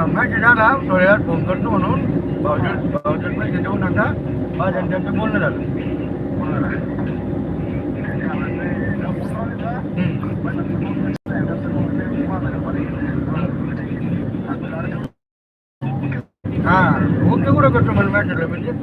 Phone message आला थोड्या वेळात फोन करतो म्हणून भाऊजन भाऊजन पैसे देऊ नका माझ्या आणि त्यांचं बोलणं झालं हम्म. हा ओके कुठं करतो मला मॅसेजला मी तेच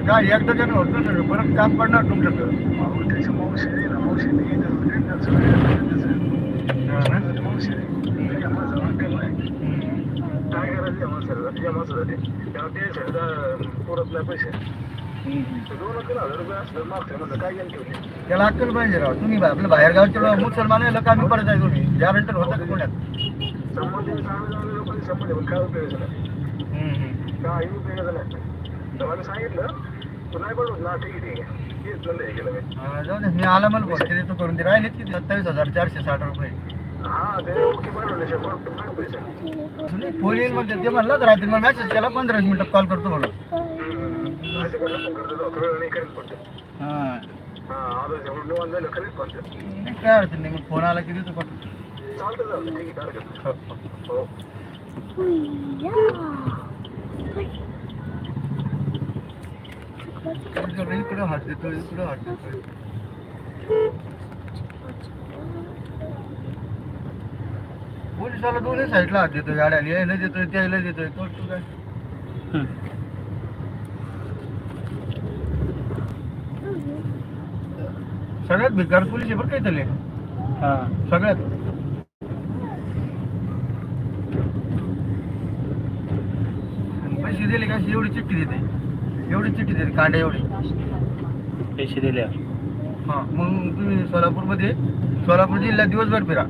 काय एकदा त्यानं होतं ना परत काम पडणार हा? त्याला अक्कल पाहिजे राव. तुम्ही आपल्या बाहेर गावचे मुसलमान आहे कमी पडत आहे तुम्ही. गॅरंटर होता का पुण्यात? हम्म, हम्म. सांगितलं ठीक आहे ठीक आहे जाऊ दे मी आला मला फोन केली तू करून दे. राहिले किती? सत्तावीस हजार चारशे साठ रुपये. हा फोन येईल म्हणते ते म्हणलं तर रात्री मला मेसेज केला पंधरा मिनिटात कॉल करतो म्हणून. हा. हा नाही, काय अडचण नाही मग फोन आला की देतो पण चालतं चालतं ठीक आहे काय हरकत नाही. हो इकडं हात देतो इकडं हात देतोय पोलिसाला दोन्ही साईडला हात देतोय गाड्याला यायला देतोय त्याला देतोय. तो तू काय? सगळ्यात भिकार पोलीस आहे बरं काय त्याले सगळ्यात. पैसे दिले का एवढी चिठ्ठी देते? एवढी चिठ्ठी देते कांड्या एवढी. पैसे दिले. हा मग तुम्ही सोलापूरमध्ये सोलापूर जिल्ह्यात दिवसभर फिरा.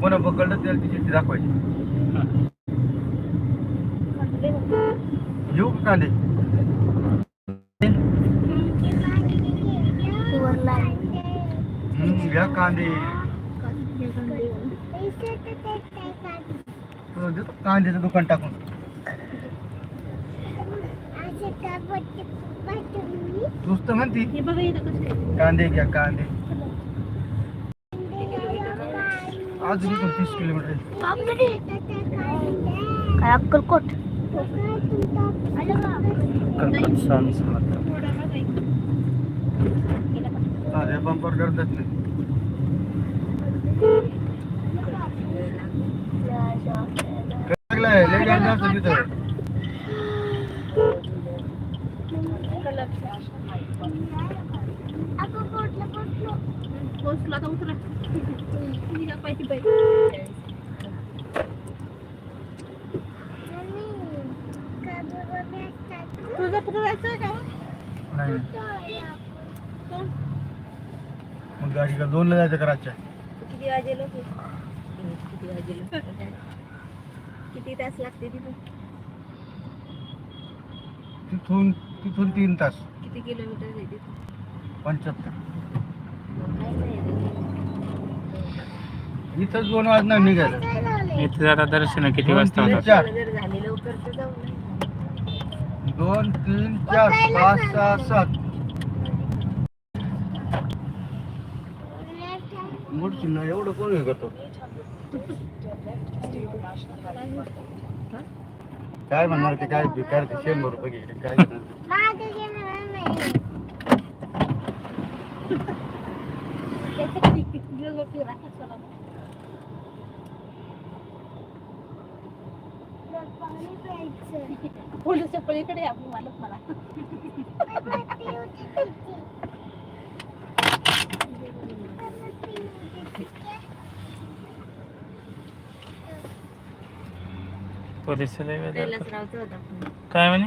कोणा पकडलं त्याला ती चिठ्ठी दाखवायची. घेऊ का कांदे हम्म, घ्या कांदे तुला देतो कांद्याचं दुकान टाकून. तूच तर म्हणती कांदे घ्या कांदे। अजून इथून तीस किलोमीटर अक्कलकोट स्वामी समर्थ साध्या बंपर करतात नाही लागलाय लय गाडी जास्त तिथं तुझं का नाही मग गाडी का दोनला जायचं करायच्या किती वाजेलो किती वाजेलो किती तास लागते तिथं तिथून तिथून तीन तास. किती किलोमीटर आहे तिथं पंच्याहत्तर. इथंच दोन वाजणार निघायला इथं जाता दर्शन किती वाजता होतात? चार. दोन तीन चार पाच सहा सात. मोठी एवढं कोण करतो? काय म्हणणार ते काय बेकार ते शंभर रुपये घे काय म्हणणार पोलीसच्या पलीकडे आपण मालक मला. काय म्हणे?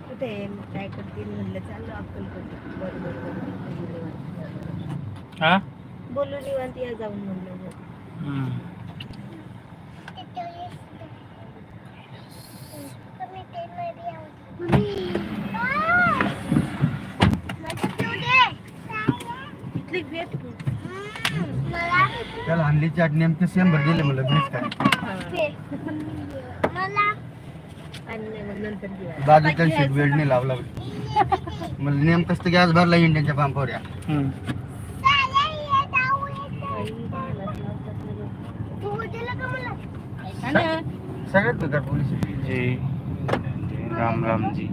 कुठे काय करतील म्हणलं चाललो अक्कलकोट बरोबर बोलू निवांत. या जाऊन म्हणलं घेतली भेट त्याला आणली चाट नेमके सेम भर दिले मला भेट काय बाजूचा शीट वेळ नाही लावला म्हणजे मला नेमकंच की आज भरला इंडियनच्या पंपावर या. सगळ्यात बेकार police Ram Ramji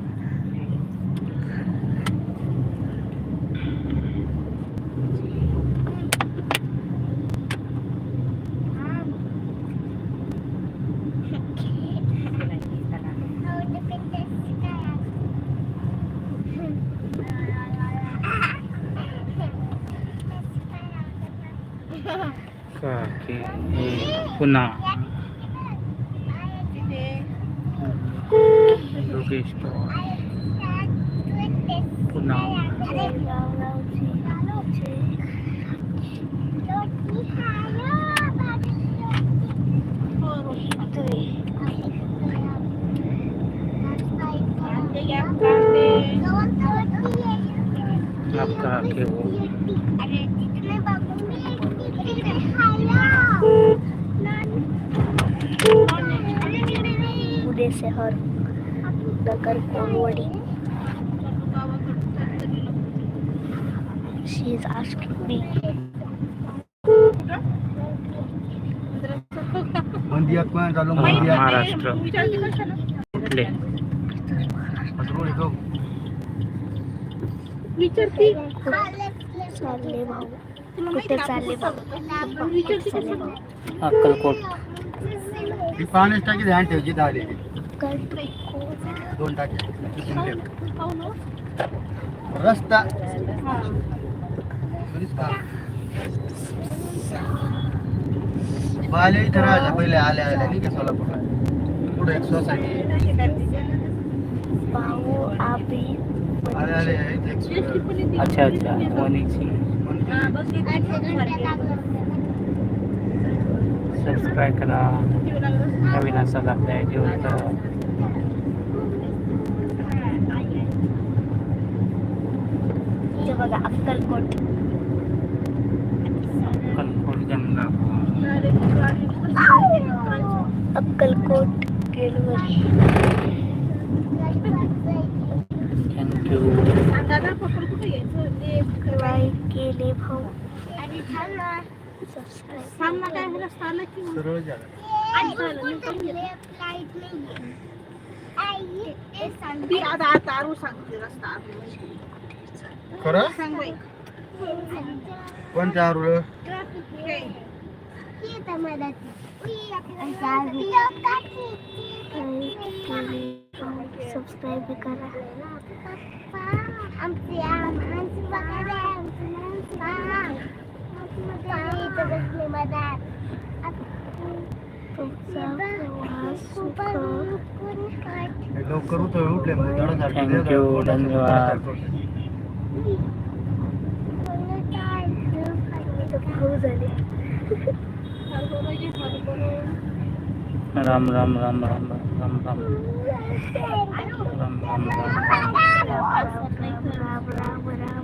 sakit punah Hello guys po punah आपका आगे वो अरे इतने बाबू शहर नगर कोलवडी शी इज आस्किंग मी महाराष्ट्र. कुठले? विचारते. चालले भाऊ. कुठे चालले भाऊ? अक्कलकोट. पाण्याची टाकी ध्यान ठेवची दहा दोन रस्ता. बाले इथं राहिला पहिले आल्या आल्या नाही का सोलापूरला? पुढे एक सोसायटी. आले आले इथे एक अच्छा अच्छा. सबस्क्राईब करा। नवीन असतात आपल्या आयडीवर बघा अक्कलकोट. अक्कलकोट गेलो थँक्यू केले भाऊ. सामना काय झाला सरळ खरं? सांग कोणत्या आरू? सबस्क्राईब करा. Thank you, धन्यवाद. भाऊ झाले राम राम राम राम राम राम राम राम राम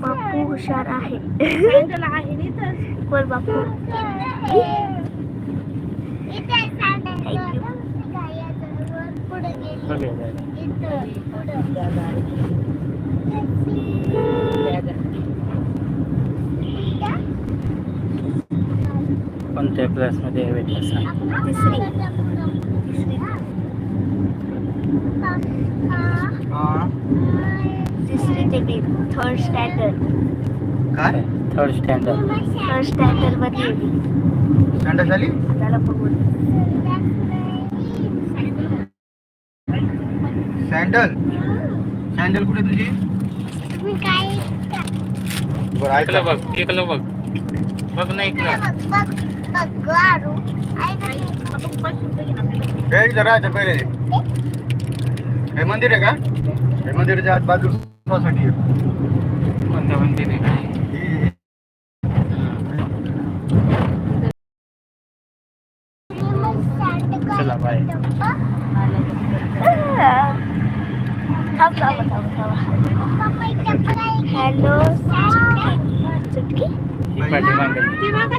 बापू हुशार आहे बोल बापू थँक्यू कोणत्या क्लासमध्ये आहे सांग तिसरी. हा. ते थर्ड स्टँडर्ड काय? थर्ड स्टँडर्ड थर्ड स्टँडर्डमध्ये झाली? त्याला बघून. सँडल सँडल कुठे तुझी? तुम्ही काय बरं ऐकलं ऐकलं बघ ऐकलं बघ. बघ नाही ऐकलं बघ बघ बघ आरू हे इथं राहायचं पहिले हे मंदिर आहे का हे मंदिराच्या आत बाजूसाठी आहे. कोणत्या मंदिर आहे हे- चला बाय हॅलो चुटकी ही पाठी मागे. ते बघा